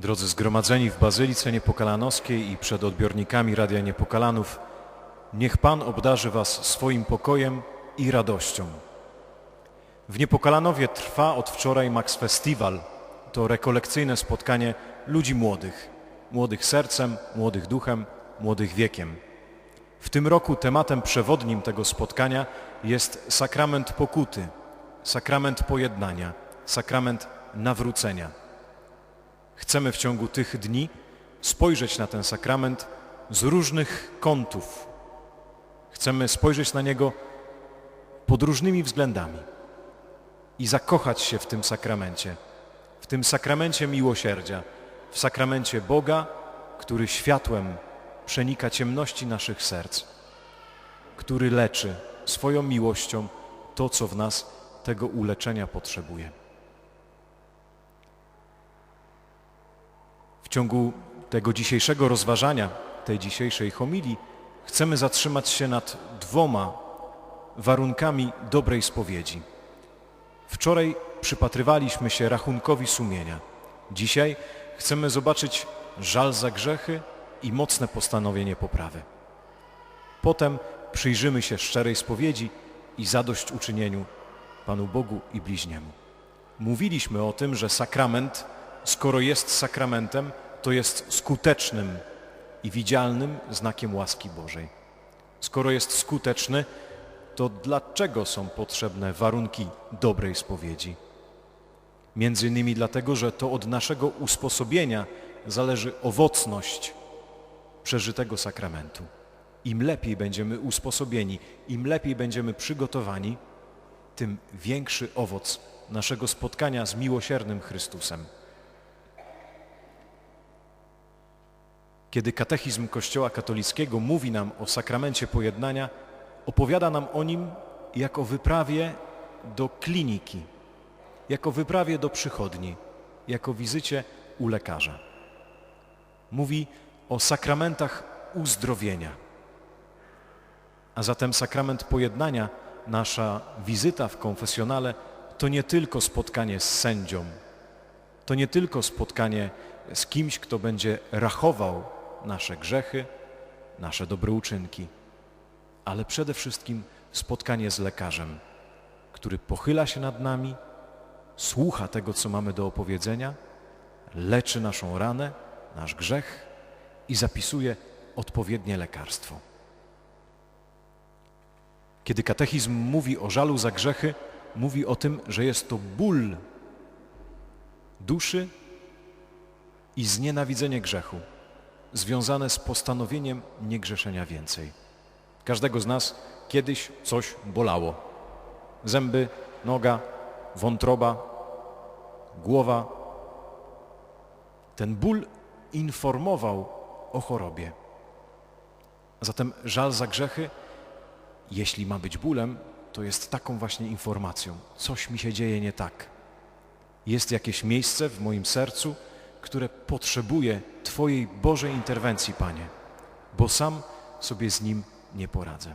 Drodzy zgromadzeni w Bazylice Niepokalanowskiej i przed odbiornikami Radia Niepokalanów, niech Pan obdarzy Was swoim pokojem i radością. W Niepokalanowie trwa od wczoraj Max Festival. To rekolekcyjne spotkanie ludzi młodych. Młodych sercem, młodych duchem, młodych wiekiem. W tym roku tematem przewodnim tego spotkania jest sakrament pokuty, sakrament pojednania, sakrament nawrócenia. Chcemy w ciągu tych dni spojrzeć na ten sakrament z różnych kątów. Chcemy spojrzeć na niego pod różnymi względami i zakochać się w tym sakramencie, w tym sakramencie miłosierdzia, w sakramencie Boga, który światłem przenika ciemności naszych serc, który leczy swoją miłością to, co w nas tego uleczenia potrzebuje. Ciągu tego dzisiejszego rozważania, tej dzisiejszej homilii, chcemy zatrzymać się nad dwoma warunkami dobrej spowiedzi. Wczoraj przypatrywaliśmy się rachunkowi sumienia. Dzisiaj chcemy zobaczyć żal za grzechy i mocne postanowienie poprawy. Potem przyjrzymy się szczerej spowiedzi i zadośćuczynieniu Panu Bogu i bliźniemu. Mówiliśmy o tym, że sakrament, skoro jest sakramentem, to jest skutecznym i widzialnym znakiem łaski Bożej. Skoro jest skuteczny, to dlaczego są potrzebne warunki dobrej spowiedzi? Między innymi dlatego, że to od naszego usposobienia zależy owocność przeżytego sakramentu. Im lepiej będziemy usposobieni, im lepiej będziemy przygotowani, tym większy owoc naszego spotkania z miłosiernym Chrystusem. Kiedy katechizm Kościoła katolickiego mówi nam o sakramencie pojednania, opowiada nam o nim jako wyprawie do kliniki, jako wyprawie do przychodni, jako wizycie u lekarza. Mówi o sakramentach uzdrowienia. A zatem sakrament pojednania, nasza wizyta w konfesjonale, to nie tylko spotkanie z sędzią, to nie tylko spotkanie z kimś, kto będzie rachował nasze grzechy, nasze dobre uczynki, ale przede wszystkim spotkanie z lekarzem, który pochyla się nad nami, słucha tego, co mamy do opowiedzenia, leczy naszą ranę, nasz grzech i zapisuje odpowiednie lekarstwo. Kiedy katechizm mówi o żalu za grzechy, mówi o tym, że jest to ból duszy i znienawidzenie grzechu, związane z postanowieniem niegrzeszenia więcej. Każdego z nas kiedyś coś bolało. Zęby, noga, wątroba, głowa. Ten ból informował o chorobie. Zatem żal za grzechy, jeśli ma być bólem, to jest taką właśnie informacją. Coś mi się dzieje nie tak. Jest jakieś miejsce w moim sercu, które potrzebuje Twojej Bożej interwencji, Panie, bo sam sobie z nim nie poradzę.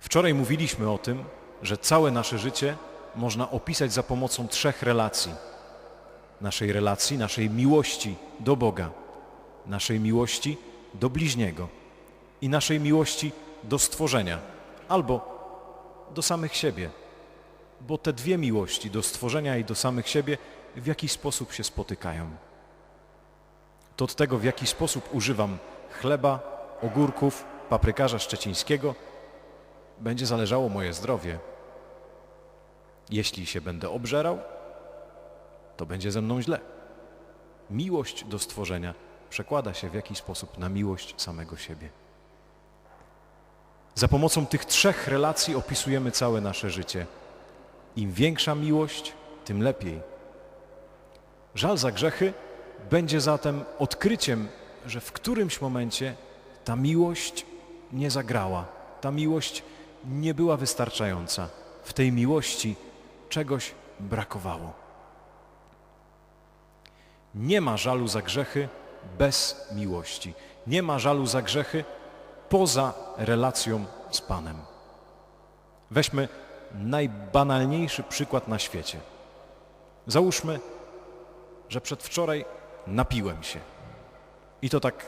Wczoraj mówiliśmy o tym, że całe nasze życie można opisać za pomocą trzech relacji. Naszej relacji, naszej miłości do Boga, naszej miłości do bliźniego i naszej miłości do stworzenia albo do samych siebie, bo te dwie miłości, do stworzenia i do samych siebie, w jakiś sposób się spotykają. To od tego, w jaki sposób używam chleba, ogórków, paprykarza szczecińskiego, będzie zależało moje zdrowie. Jeśli się będę obżerał, to będzie ze mną źle. Miłość do stworzenia przekłada się w jakiś sposób na miłość samego siebie. Za pomocą tych trzech relacji opisujemy całe nasze życie. Im większa miłość, tym lepiej. Żal za grzechy będzie zatem odkryciem, że w którymś momencie ta miłość nie zagrała, ta miłość nie była wystarczająca. W tej miłości czegoś brakowało. Nie ma żalu za grzechy bez miłości. Nie ma żalu za grzechy poza relacją z Panem. Weźmy najbanalniejszy przykład na świecie. Załóżmy, że przedwczoraj napiłem się. I to tak,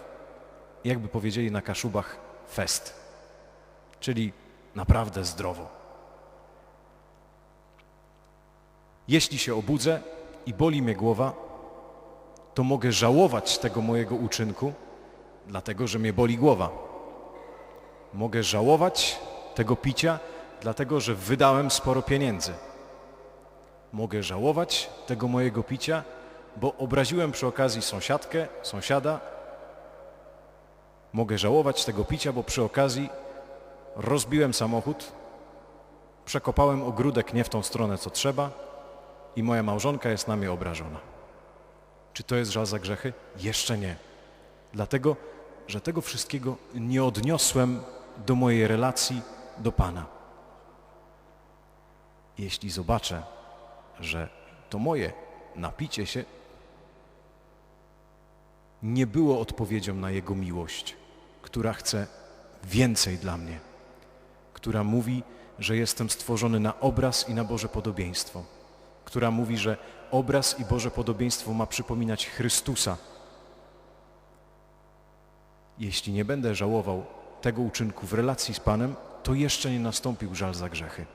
jakby powiedzieli na Kaszubach, fest. Czyli naprawdę zdrowo. Jeśli się obudzę i boli mnie głowa, to mogę żałować tego mojego uczynku, dlatego że mnie boli głowa. Mogę żałować tego picia, dlatego że wydałem sporo pieniędzy. Mogę żałować tego mojego picia, bo obraziłem przy okazji sąsiadkę, sąsiada. Mogę żałować tego picia, bo przy okazji rozbiłem samochód, przekopałem ogródek nie w tą stronę, co trzeba i moja małżonka jest na mnie obrażona. Czy to jest żal za grzechy? Jeszcze nie. Dlatego, że tego wszystkiego nie odniosłem do mojej relacji do Pana. Jeśli zobaczę, że to moje napicie się nie było odpowiedzią na Jego miłość, która chce więcej dla mnie, która mówi, że jestem stworzony na obraz i na Boże podobieństwo, która mówi, że obraz i Boże podobieństwo ma przypominać Chrystusa. Jeśli nie będę żałował tego uczynku w relacji z Panem, to jeszcze nie nastąpił żal za grzechy.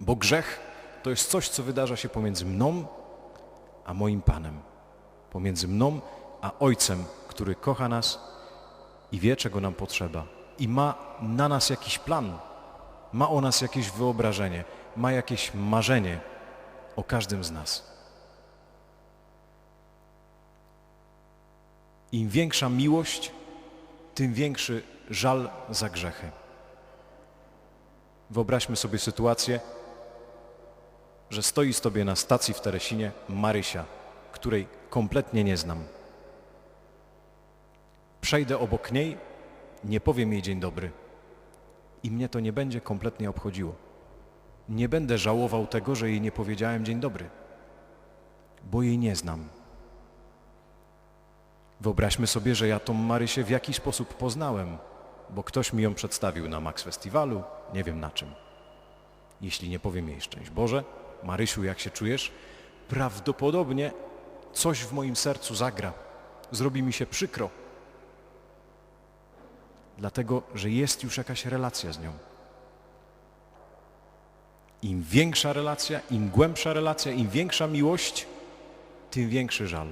Bo grzech to jest coś, co wydarza się pomiędzy mną a moim Panem. Pomiędzy mną a Ojcem, który kocha nas i wie, czego nam potrzeba. I ma na nas jakiś plan, ma o nas jakieś wyobrażenie, ma jakieś marzenie o każdym z nas. Im większa miłość, tym większy żal za grzechy. Wyobraźmy sobie sytuację, że stoi sobie na stacji w Teresinie Marysia, której kompletnie nie znam. Przejdę obok niej, nie powiem jej dzień dobry i mnie to nie będzie kompletnie obchodziło. Nie będę żałował tego, że jej nie powiedziałem dzień dobry, bo jej nie znam. Wyobraźmy sobie, że ja tą Marysię w jakiś sposób poznałem, bo ktoś mi ją przedstawił na Max Festiwalu, nie wiem na czym. Jeśli nie powiem jej szczęść Boże, Marysiu, jak się czujesz? Prawdopodobnie coś w moim sercu zagra. Zrobi mi się przykro. Dlatego, że jest już jakaś relacja z nią. Im większa relacja, im głębsza relacja, im większa miłość, tym większy żal.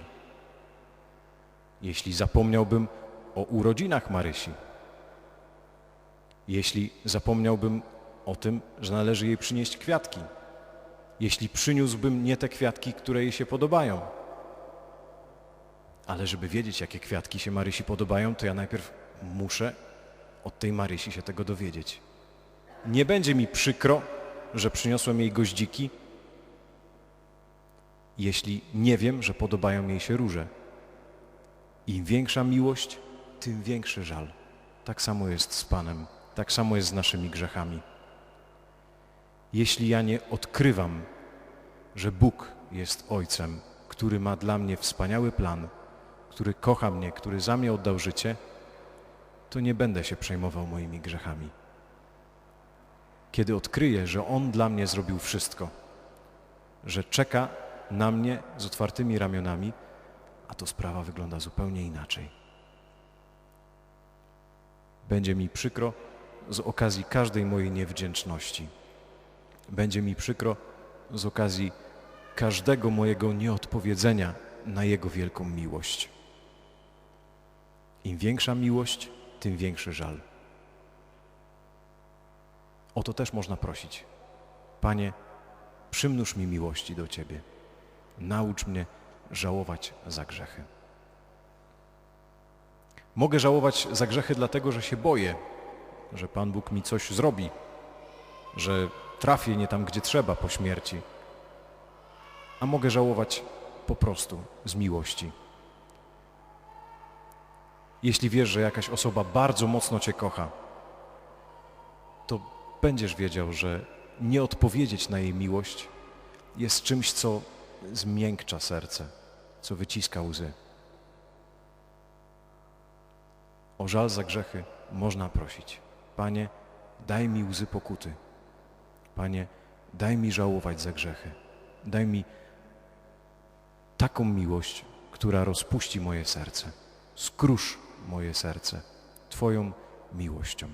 Jeśli zapomniałbym o urodzinach Marysi, jeśli zapomniałbym o tym, że należy jej przynieść kwiatki, jeśli przyniósłbym nie te kwiatki, które jej się podobają. Ale żeby wiedzieć, jakie kwiatki się Marysi podobają, to ja najpierw muszę od tej Marysi się tego dowiedzieć. Nie będzie mi przykro, że przyniosłem jej goździki, jeśli nie wiem, że podobają jej się róże. Im większa miłość, tym większy żal. Tak samo jest z Panem, tak samo jest z naszymi grzechami. Jeśli ja nie odkrywam, że Bóg jest Ojcem, który ma dla mnie wspaniały plan, który kocha mnie, który za mnie oddał życie, to nie będę się przejmował moimi grzechami. Kiedy odkryję, że On dla mnie zrobił wszystko, że czeka na mnie z otwartymi ramionami, a to sprawa wygląda zupełnie inaczej. Będzie mi przykro z okazji każdej mojej niewdzięczności. Będzie mi przykro z okazji każdego mojego nieodpowiedzenia na Jego wielką miłość. Im większa miłość, tym większy żal. O to też można prosić. Panie, przymnóż mi miłości do Ciebie. Naucz mnie żałować za grzechy. Mogę żałować za grzechy dlatego, że się boję, że Pan Bóg mi coś zrobi, że trafię nie tam, gdzie trzeba po śmierci. A mogę żałować po prostu z miłości. Jeśli wiesz, że jakaś osoba bardzo mocno Cię kocha, to będziesz wiedział, że nie odpowiedzieć na jej miłość jest czymś, co zmiękcza serce, co wyciska łzy. O żal za grzechy można prosić. Panie, daj mi łzy pokuty. Panie, daj mi żałować za grzechy. Daj mi taką miłość, która rozpuści moje serce. Skrusz moje serce Twoją miłością.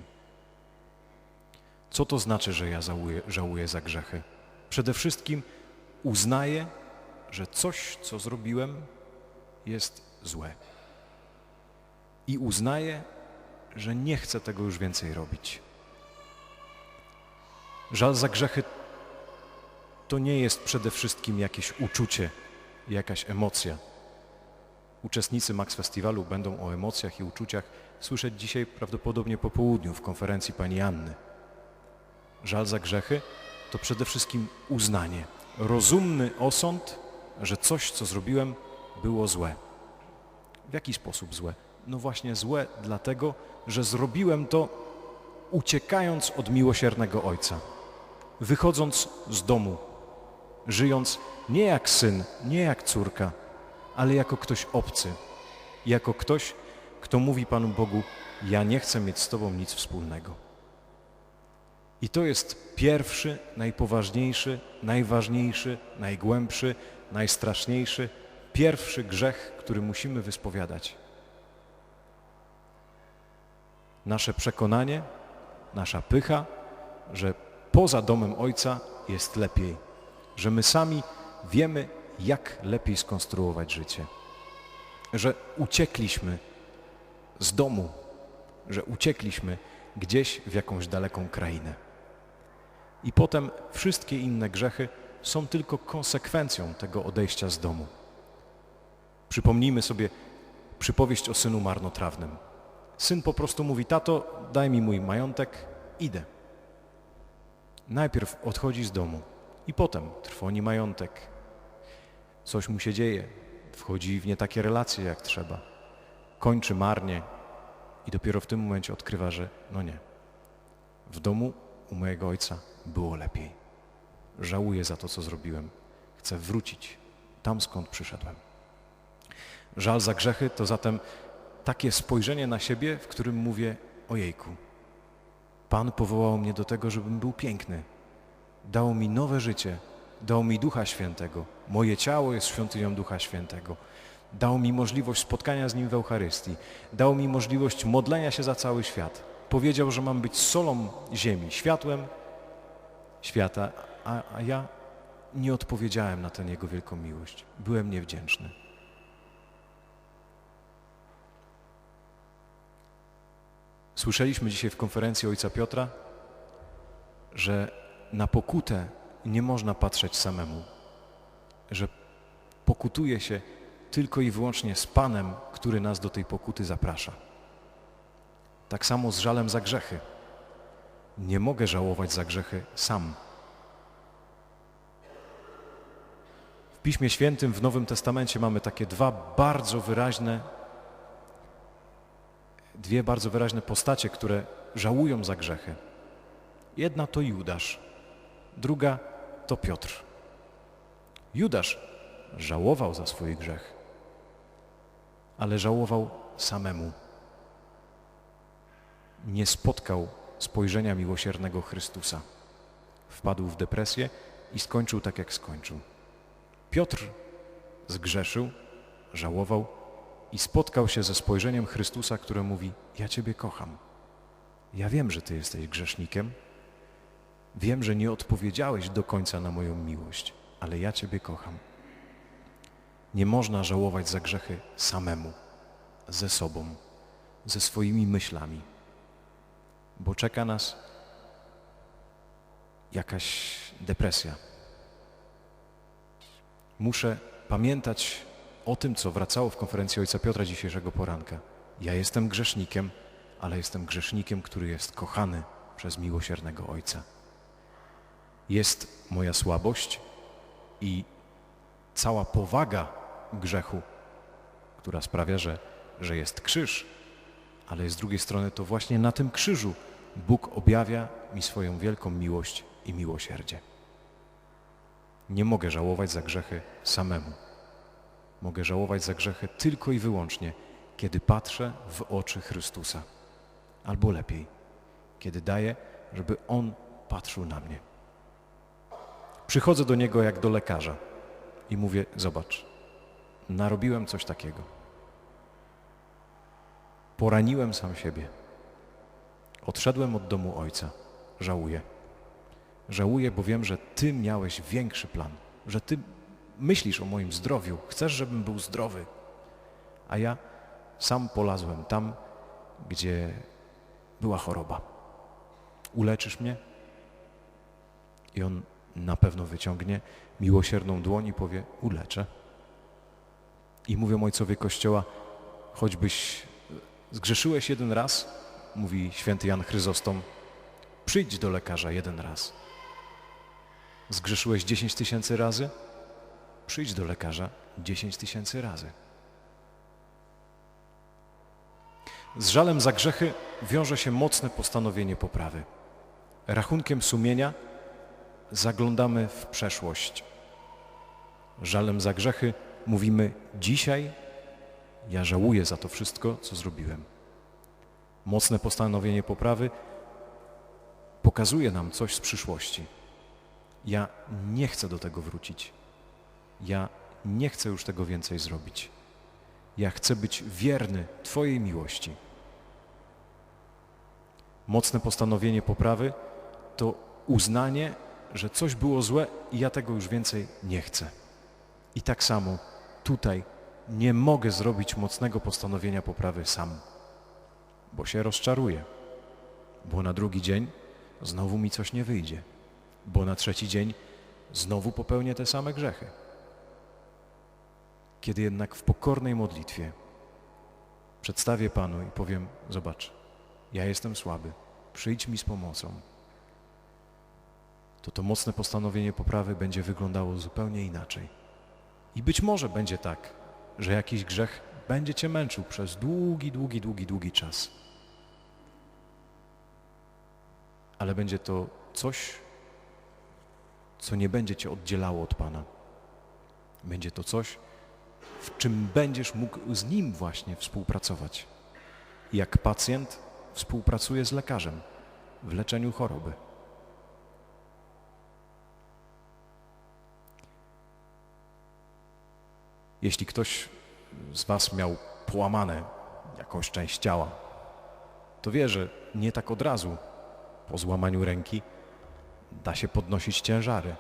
Co to znaczy, że ja żałuję, żałuję za grzechy? Przede wszystkim uznaję, że coś, co zrobiłem, jest złe. I uznaję, że nie chcę tego już więcej robić. Żal za grzechy to nie jest przede wszystkim jakieś uczucie, jakaś emocja. Uczestnicy Max Festiwalu będą o emocjach i uczuciach słyszeć dzisiaj prawdopodobnie po południu w konferencji pani Anny. Żal za grzechy to przede wszystkim uznanie, rozumny osąd, że coś, co zrobiłem, było złe. W jaki sposób złe? No właśnie złe dlatego, że zrobiłem to uciekając od miłosiernego Ojca, wychodząc z domu, żyjąc nie jak syn, nie jak córka, ale jako ktoś obcy, jako ktoś, kto mówi Panu Bogu, ja nie chcę mieć z Tobą nic wspólnego. I to jest pierwszy, najpoważniejszy, najważniejszy, najgłębszy, najstraszniejszy, pierwszy grzech, który musimy wyspowiadać. Nasze przekonanie, nasza pycha, że poza domem Ojca jest lepiej, że my sami wiemy, jak lepiej skonstruować życie, że uciekliśmy z domu, że uciekliśmy gdzieś w jakąś daleką krainę. I potem wszystkie inne grzechy są tylko konsekwencją tego odejścia z domu. Przypomnijmy sobie przypowieść o synu marnotrawnym. Syn po prostu mówi, tato, daj mi mój majątek, idę. Najpierw odchodzi z domu i potem trwoni majątek. Coś mu się dzieje, wchodzi w nie takie relacje jak trzeba. Kończy marnie i dopiero w tym momencie odkrywa, że no nie. W domu u mojego ojca było lepiej. Żałuję za to, co zrobiłem. Chcę wrócić tam, skąd przyszedłem. Żal za grzechy to zatem takie spojrzenie na siebie, w którym mówię, ojejku, Pan powołał mnie do tego, żebym był piękny. Dał mi nowe życie, dał mi Ducha Świętego. Moje ciało jest świątynią Ducha Świętego. Dał mi możliwość spotkania z Nim w Eucharystii. Dał mi możliwość modlenia się za cały świat. Powiedział, że mam być solą ziemi, światłem świata, a, a ja nie odpowiedziałem na tę Jego wielką miłość. Byłem niewdzięczny. Słyszeliśmy dzisiaj w konferencji Ojca Piotra, że na pokutę nie można patrzeć samemu, że pokutuje się tylko i wyłącznie z Panem, który nas do tej pokuty zaprasza. Tak samo z żalem za grzechy. Nie mogę żałować za grzechy sam. W Piśmie Świętym w Nowym Testamencie mamy takie dwa bardzo wyraźne dwie bardzo wyraźne postacie, które żałują za grzechy. Jedna to Judasz, druga to Piotr. Judasz żałował za swój grzech, ale żałował samemu. Nie spotkał spojrzenia miłosiernego Chrystusa. Wpadł w depresję i skończył tak, jak skończył. Piotr zgrzeszył, żałował, i spotkał się ze spojrzeniem Chrystusa, które mówi: Ja Ciebie kocham. Ja wiem, że Ty jesteś grzesznikiem. Wiem, że nie odpowiedziałeś do końca na moją miłość, ale ja Ciebie kocham. Nie można żałować za grzechy samemu, ze sobą, ze swoimi myślami, bo czeka nas jakaś depresja. Muszę pamiętać o tym, co wracało w konferencji Ojca Piotra dzisiejszego poranka. Ja jestem grzesznikiem, ale jestem grzesznikiem, który jest kochany przez miłosiernego Ojca. Jest moja słabość i cała powaga grzechu, która sprawia, że, że jest krzyż, ale z drugiej strony to właśnie na tym krzyżu Bóg objawia mi swoją wielką miłość i miłosierdzie. Nie mogę żałować za grzechy samemu. Mogę żałować za grzechy tylko i wyłącznie, kiedy patrzę w oczy Chrystusa. Albo lepiej, kiedy daję, żeby On patrzył na mnie. Przychodzę do Niego jak do lekarza i mówię, zobacz, narobiłem coś takiego. Poraniłem sam siebie. Odszedłem od domu ojca. Żałuję. Żałuję, bo wiem, że Ty miałeś większy plan, że Ty myślisz o moim zdrowiu, chcesz, żebym był zdrowy, a ja sam polazłem tam, gdzie była choroba. Uleczysz mnie? I On na pewno wyciągnie miłosierną dłoń i powie, uleczę. I mówią ojcowie Kościoła, choćbyś zgrzeszyłeś jeden raz, mówi święty Jan Chryzostom, przyjdź do lekarza jeden raz. Zgrzeszyłeś 10 tysięcy razy? Przyjdź do lekarza 10 tysięcy razy. Z żalem za grzechy wiąże się mocne postanowienie poprawy. Rachunkiem sumienia zaglądamy w przeszłość. Żalem za grzechy mówimy dzisiaj ja żałuję za to wszystko, co zrobiłem. Mocne postanowienie poprawy pokazuje nam coś z przyszłości. Ja nie chcę do tego wrócić. Ja nie chcę już tego więcej zrobić. Ja chcę być wierny Twojej miłości. Mocne postanowienie poprawy to uznanie, że coś było złe i ja tego już więcej nie chcę. I tak samo tutaj nie mogę zrobić mocnego postanowienia poprawy sam, bo się rozczaruję, bo na drugi dzień znowu mi coś nie wyjdzie, bo na trzeci dzień znowu popełnię te same grzechy. Kiedy jednak w pokornej modlitwie przedstawię Panu i powiem, zobacz, ja jestem słaby, przyjdź mi z pomocą, to to mocne postanowienie poprawy będzie wyglądało zupełnie inaczej. I być może będzie tak, że jakiś grzech będzie cię męczył przez długi, długi, długi, długi czas. Ale będzie to coś, co nie będzie cię oddzielało od Pana. Będzie to coś, w czym będziesz mógł z Nim właśnie współpracować. Jak pacjent współpracuje z lekarzem w leczeniu choroby. Jeśli ktoś z Was miał połamane jakąś część ciała, to wie, że nie tak od razu po złamaniu ręki da się podnosić ciężary.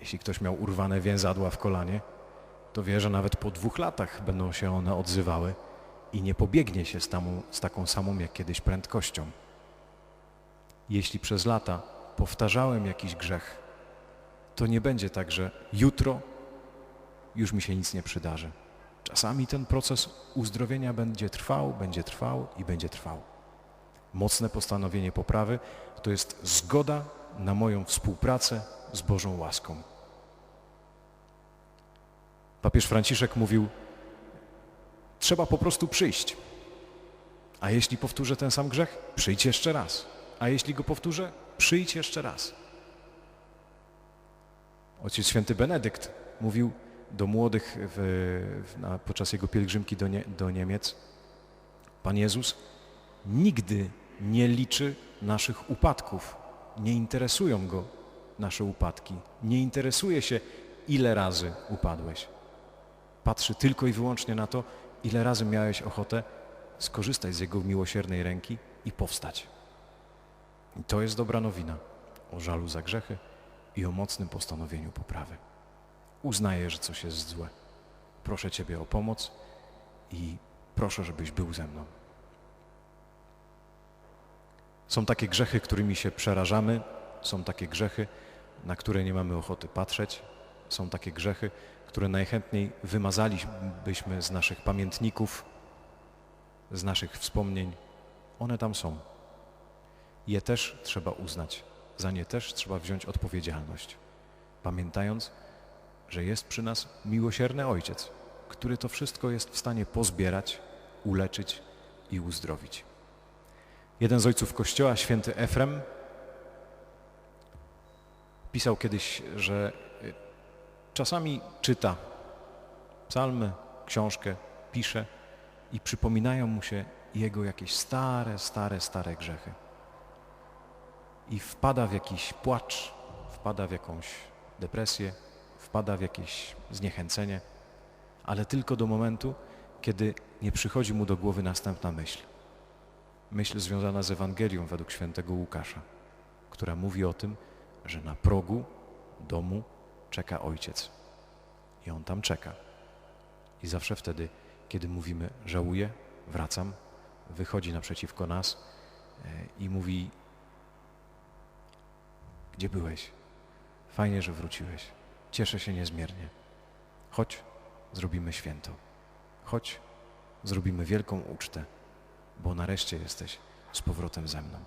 Jeśli ktoś miał urwane więzadła w kolanie, to wie, że nawet po dwóch latach będą się one odzywały i nie pobiegnie się z, tamu, z taką samą jak kiedyś prędkością. Jeśli przez lata powtarzałem jakiś grzech, to nie będzie tak, że jutro już mi się nic nie przydarzy. Czasami ten proces uzdrowienia będzie trwał, będzie trwał i będzie trwał. Mocne postanowienie poprawy to jest zgoda na moją współpracę z Bożą łaską. Papież Franciszek mówił, trzeba po prostu przyjść. A jeśli powtórzę ten sam grzech, przyjdź jeszcze raz. A jeśli go powtórzę, przyjdź jeszcze raz. Ojciec święty Benedykt mówił, do młodych w, na, podczas jego pielgrzymki do, nie, do Niemiec, Pan Jezus nigdy nie liczy naszych upadków. Nie interesują go nasze upadki. Nie interesuje się, ile razy upadłeś. Patrzy tylko i wyłącznie na to, ile razy miałeś ochotę skorzystać z Jego miłosiernej ręki i powstać. I to jest dobra nowina o żalu za grzechy i o mocnym postanowieniu poprawy uznaję, że coś jest złe. Proszę Ciebie o pomoc i proszę, żebyś był ze mną. Są takie grzechy, którymi się przerażamy, są takie grzechy, na które nie mamy ochoty patrzeć, są takie grzechy, które najchętniej wymazalibyśmy z naszych pamiętników, z naszych wspomnień. One tam są. Je też trzeba uznać, za nie też trzeba wziąć odpowiedzialność, pamiętając, że jest przy nas miłosierny Ojciec, który to wszystko jest w stanie pozbierać, uleczyć i uzdrowić. Jeden z ojców Kościoła, święty Efrem, pisał kiedyś, że y, czasami czyta psalmy, książkę, pisze i przypominają mu się jego jakieś stare, stare, stare grzechy. I wpada w jakiś płacz, wpada w jakąś depresję, wpada w jakieś zniechęcenie, ale tylko do momentu, kiedy nie przychodzi mu do głowy następna myśl. Myśl związana z Ewangelią według świętego Łukasza, która mówi o tym, że na progu domu czeka ojciec. I on tam czeka. I zawsze wtedy, kiedy mówimy żałuję, wracam, wychodzi naprzeciwko nas e, i mówi gdzie byłeś? Fajnie, że wróciłeś. Cieszę się niezmiernie. Chodź, zrobimy święto. Chodź, zrobimy wielką ucztę, bo nareszcie jesteś z powrotem ze mną.